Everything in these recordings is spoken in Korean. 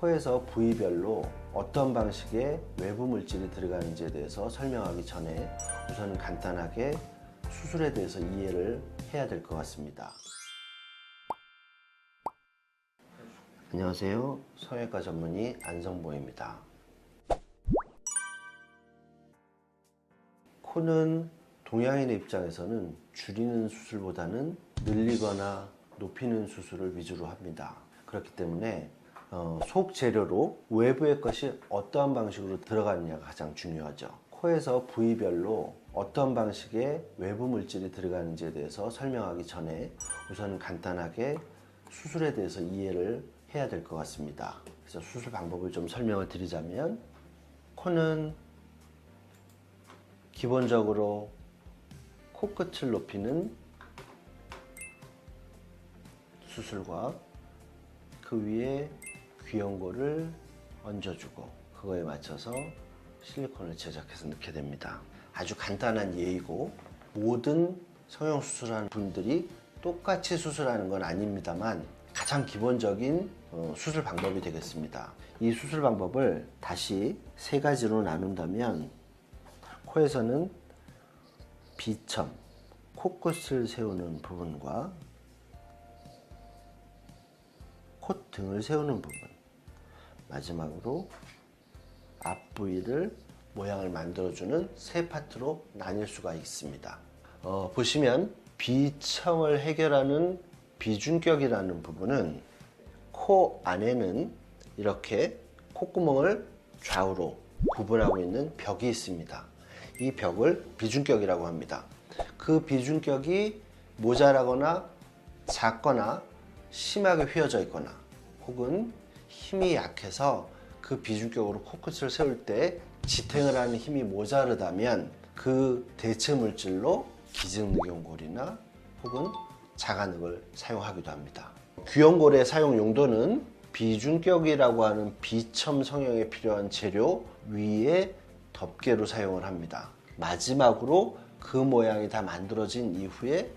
코에서 부위별로 어떤 방식의 외부 물질이 들어가는지에 대해서 설명하기 전에 우선 간단하게 수술에 대해서 이해를 해야 될 것 같습니다. 안녕하세요. 성형외과 전문의 안성보입니다. 코는 동양인의 입장에서는 줄이는 수술보다는 늘리거나 높이는 수술을 위주로 합니다. 그렇기 때문에 어, 속 재료로 외부의 것이 어떠한 방식으로 들어가느냐가 가장 중요하죠. 코에서 부위별로 어떤 방식의 외부 물질이 들어가는지에 대해서 설명하기 전에 우선 간단하게 수술에 대해서 이해를 해야 될 것 같습니다. 그래서 수술 방법을 좀 설명을 드리자면 코는 기본적으로 코끝을 높이는 수술과 그 위에 귀연고를 얹어주고 그거에 맞춰서 실리콘을 제작해서 넣게 됩니다. 아주 간단한 예이고 모든 성형 수술하는 분들이 똑같이 수술하는 건 아닙니다만 가장 기본적인 어, 수술 방법이 되겠습니다. 이 수술 방법을 다시 세 가지로 나눈다면 코에서는 비첨, 코끝을 세우는 부분과 콧등을 세우는 부분 마지막으로 앞부위를 모양을 만들어주는 세 파트로 나뉠 수가 있습니다. 어, 보시면 비첨을 해결하는 비중격이라는 부분은 코 안에는 이렇게 콧구멍을 좌우로 구분하고 있는 벽이 있습니다. 이 벽을 비중격이라고 합니다. 그 비중격이 모자라거나 작거나 심하게 휘어져 있거나 혹은 힘이 약해서 그 비중격으로 코끝을 세울 때 지탱을 하는 힘이 모자르다면 그 대체 물질로 기증늑연골이나 혹은 자간늑을 사용하기도 합니다. 귀연골의 사용 용도는 비중격이라고 하는 비첨 성형에 필요한 재료 위에 덮개로 사용을 합니다. 마지막으로 그 모양이 다 만들어진 이후에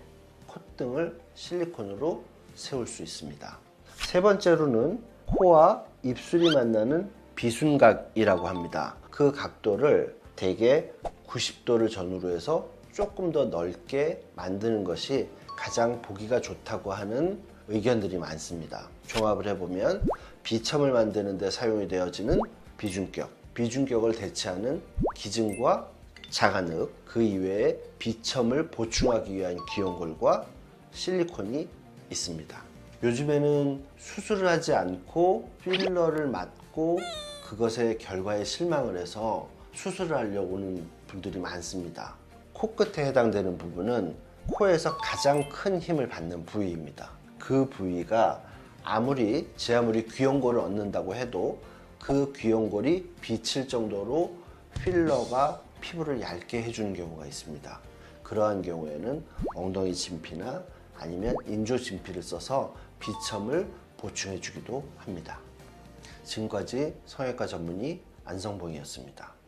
콧등을 실리콘으로 세울 수 있습니다. 세 번째로는 코와 입술이 만나는 비순각이라고 합니다. 그 각도를 대개 90도를 전후로 해서 조금 더 넓게 만드는 것이 가장 보기가 좋다고 하는 의견들이 많습니다. 종합을 해보면 비첨을 만드는 데 사용이 되어지는 비중격, 비중격을 대체하는 기증과 자간흙, 그 이외에 비첨을 보충하기 위한 기용골과 실리콘이 있습니다. 요즘에는 수술을 하지 않고 필러를 맞고 그것의 결과에 실망을 해서 수술을 하려고 오는 분들이 많습니다. 코끝에 해당되는 부분은 코에서 가장 큰 힘을 받는 부위입니다. 그 부위가 아무리 제 아무리 귀연골을 얻는다고 해도 그 귀연골이 비칠 정도로 필러가 피부를 얇게 해주는 경우가 있습니다. 그러한 경우에는 엉덩이 진피나 아니면 인조 진피를 써서 비첨을 보충해 주기도 합니다. 지금까지 성형외과 전문의 안성봉이었습니다.